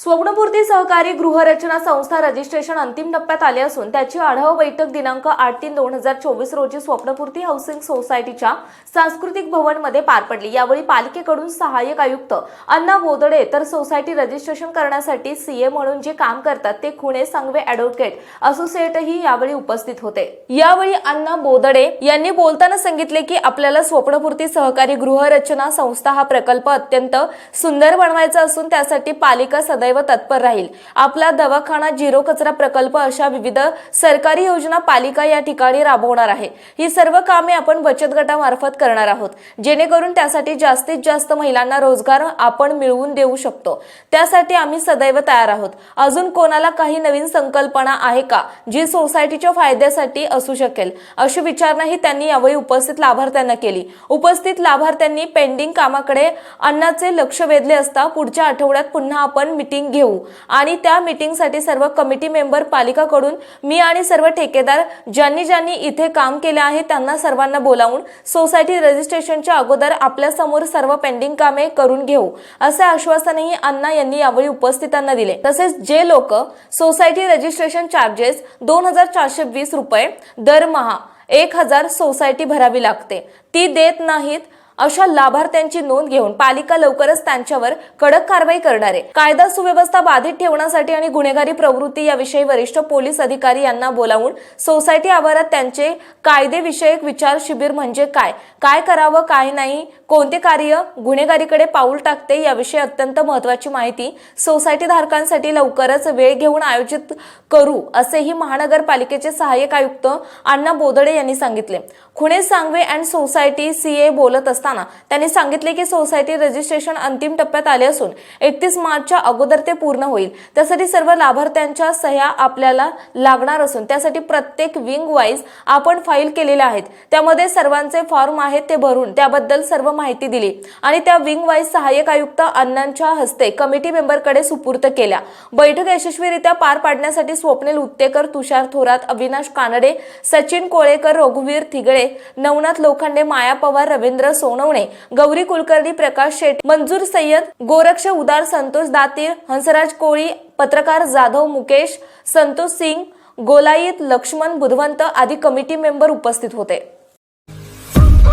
स्वप्नपूर्ती सहकारी गृहरचना संस्था रजिस्ट्रेशन अंतिम टप्प्यात आले असून त्याची आढावा बैठक दिनांक आठ तीन दोन हजार चोवीस रोजी स्वप्नपूर्ती हाऊसिंग सोसायटीच्या सांस्कृतिक भवनमध्ये पार पडली. यावेळी पालिकेकडून सहाय्यक आयुक्त अण्णा बोदडे तर सोसायटी रजिस्ट्रेशन करण्यासाठी सीए म्हणून जे काम करतात ते खुणे सांगवे अॅडव्होकेट असोसिएटही यावेळी उपस्थित होते. यावेळी अण्णा बोदडे यांनी बोलताना सांगितले की आपल्याला स्वप्नपूर्ती सहकारी गृहरचना संस्था हा प्रकल्प अत्यंत सुंदर बनवायचा असून त्यासाठी पालिका सदैव तत्पर राहील. आपला दवाखाना झिरो कचरा प्रकल्प अशा विविध सरकारी योजना पालिका या ठिकाणी राबवणार आहे. ही सर्व कामे आपण बचत गटामार्फत करणार आहोत. जेणेकरून त्यासाठी जास्तीत जास्त महिलांना रोजगार आपण मिळवून देऊ शकतो. त्यासाठी आम्ही सदैव तयार आहोत. अजून कोणाला काही नवीन संकल्पना आहे का जी सोसायटीच्या फायद्यासाठी असू शकेल? अशी विचारणाही त्यांनी यावेळी उपस्थित लाभार्थ्यांना केली. उपस्थित लाभार्थ्यांनी पेंडिंग कामाकडे अन्नाचे लक्ष वेधले असता पुढच्या आठवड्यात पुन्हा आपण मिटिंग घेऊ. आणि त्या मीटिंगसाठी सर्व कमिटी मेंबर पालिकाकडून मी आणि सर्व ठेकेदार ज्यांनी ज्यांनी इथे काम केले आहे त्यांना सर्वांना बोलावून सोसायटी रजिस्ट्रेशनच्या अगोदर आपल्यासमोर सर्व पेंडिंग कामे करून घेऊ असे आश्वासनही अण्णा यांनी यावेळी उपस्थितांना दिले. तसेच जे लोक सोसायटी रजिस्ट्रेशन चार्जेस दोन हजार चारशे वीस रुपये दरमहा एक हजार सोसायटी भरावी लागते ती देत नाहीत अशा लाभार्थ्यांची नोंद घेऊन पालिका लवकरच त्यांच्यावर कडक कारवाई करणार आहे. कायदा सुव्यवस्था बाधित ठेवण्यासाठी आणि गुन्हेगारी प्रवृत्ती याविषयी वरिष्ठ पोलीस अधिकारी यांना बोलावून सोसायटी आवारात त्यांचे कायदेविषयक विचार शिबिर म्हणजे काय? काय करावं काय नाही? कोणते कार्य गुन्हेगारीकडे पाऊल टाकते? याविषयी अत्यंत महत्वाची माहिती सोसायटी धारकांसाठी लवकरच वेळ घेऊन आयोजित करू असेही महानगरपालिकेचे सहाय्यक आयुक्त अण्णा बोदडे यांनी सांगितले. Khune Sangve and society CA बोलत असताना त्यांनी सांगितले की सोसायटी रजिस्ट्रेशन अंतिम टप्प्यात आले असून एकतीस मार्चच्या अगोदर ते पूर्ण होईल. त्यासाठी सर्व लाभार्थ्यांच्या सह्या आपल्याला लागणार असून त्यासाठी प्रत्येक विंग वाईज आपण फाईल केलेल्या आहेत. त्यामध्ये सर्वांचे फॉर्म आहेत ते भरून त्याबद्दल सर्व माहिती दिली आणि त्या विंग वाईज सहाय्यक आयुक्त अण्णांच्या हस्ते कमिटी मेंबरकडे सुपूर्त केल्या. बैठक यशस्वीरित्या पार पाडण्यासाठी स्वप्नील उत्तेकर तुषार थोरात अविनाश कानडे सचिन कोळेकर रघुवीर थिगळे नवनाथ लोखंडे माया पवार रवींद्र सोन सोनवणे गौरी कुलकर्णी प्रकाश शेट मंजूर सय्यद गोरक्ष उदार संतोष दातीर हंसराज कोळी पत्रकार जाधव मुकेश संतोष सिंग गोलाईत लक्ष्मण बुधवंत आदी कमिटी मेंबर उपस्थित होते.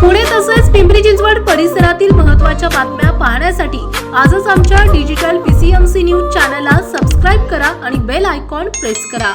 पुणे तसेच पिंपरी चिंचवड परिसरातील महत्त्वाच्या बातम्या पाहण्यासाठी आजच आमच्या डिजिटल पीसीएमसी न्यूज चॅनलला सबस्क्राईब करा आणि बेल आयकॉन प्रेस करा.